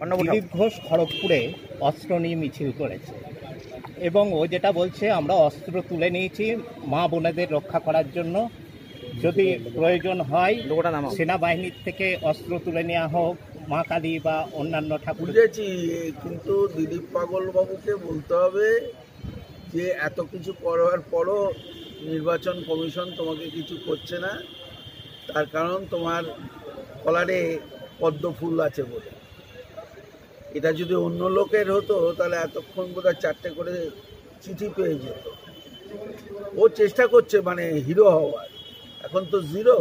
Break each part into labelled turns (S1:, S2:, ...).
S1: দিলীপ ঘোষ খড়গপুরে অস্ত্র নিয়ে মিছিল করেছে। এবং ও যেটা বলছে আমরা অস্ত্র তুলে নিয়েছি মা বোনেদের রক্ষা করার জন্য। যদি প্রয়োজন হয় সেনাবাহিনীর থেকে অস্ত্র তুলে নেওয়া হোক মা কালী বা অন্যান্য ঠাকুর।
S2: বুঝেছি কিন্তু দিলীপ পাগল বাবুকে বলতে হবে যে এত কিছু করার পরও নির্বাচন কমিশন তোমাকে কিছু করছে না। তার কারণ তোমার কলারে পদ্ম ফুল আছে বলে। এটা যদি অন্য লোকের হতো, তাহলে এতক্ষণ বোধহয় চারটে করে চিঠি পেয়ে যেত। ও চেষ্টা করছে মানে হিরো হওয়ার। এখন তো জিরো।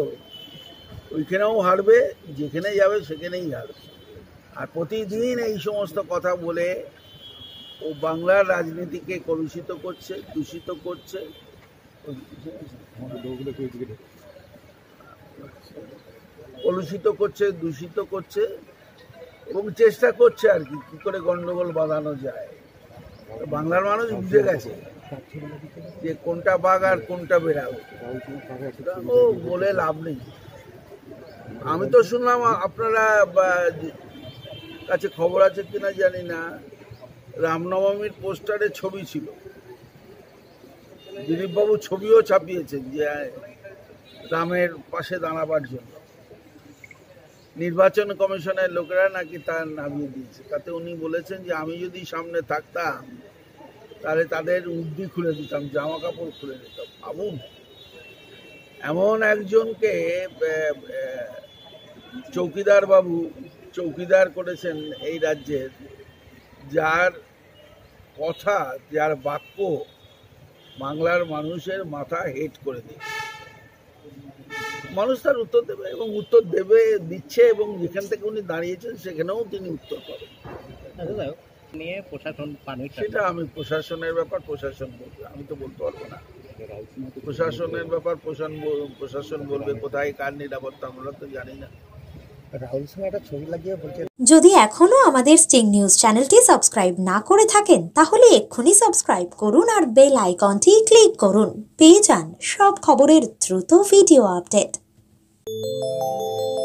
S2: ওইখানেও হারবে, যেখানে যাবে সেখানেই হারবে। আর প্রতিদিন এই সমস্ত কথা বলে ও বাংলার রাজনীতিকে কলুষিত করছে, দূষিত করছে। কলুষিত করছে, দূষিত করছে। এবং চেষ্টা করছে আর কি কি করে গন্ডগোল বাঁধানো যায়। বাংলার মানুষ বুঝে গেছে যে কোনটা বাঘ আর কোনটা বেড়াল। ও বলে লাভ নেই। আমি তো শুনলাম আপনারা কাছে খবর আছে কিনা জানি না, রামনবমীর পোস্টারে ছবি ছিল। দিলীপবাবু ছবিও ছাপিয়েছেন যে রামের পাশে দাঁড়াবার জন্য। নির্বাচন কমিশনের লোকেরা নাকি তার নামিয়ে দিয়েছে। তাতে উনি বলেছেন যে, আমি যদি সামনে থাকতাম, তাহলে তাদের উদ্দি খুলে দিতাম জামা কাপড় খুলে দিতাম। ভাবুন, এমন একজনকে চৌকিদার বাবু চৌকিদার করেছেন এই রাজ্যের, যার কথা, যার বাক্য বাংলার মানুষের মাথা হেট করে দিচ্ছে মানুষ তার উত্তর দেবে এবং উত্তর দেবে দিচ্ছে এবং যেখান থেকে উনি দাঁড়িয়েছেন সেখানেও তিনি উত্তর পাবেন।
S1: নিয়ে প্রশাসন
S2: সেটা আমি প্রশাসনের ব্যাপার প্রশাসন বলবে আমি তো বলতে পারব না। প্রশাসনের ব্যাপার প্রশাসন প্রশাসন বলবে কোথায় কার নিরাপত্তা আমরা তো জানি না।
S3: যদি এখনও আমাদের স্টিং নিউজ চ্যানেলটি সাবস্ক্রাইব না করে থাকেন তাহলে এক্ষুনি সাবস্ক্রাইব করুন আর বেল আইকনটি ক্লিক করুন। পেয়ে যান সব খবরের দ্রুত ভিডিও আপডেট। Música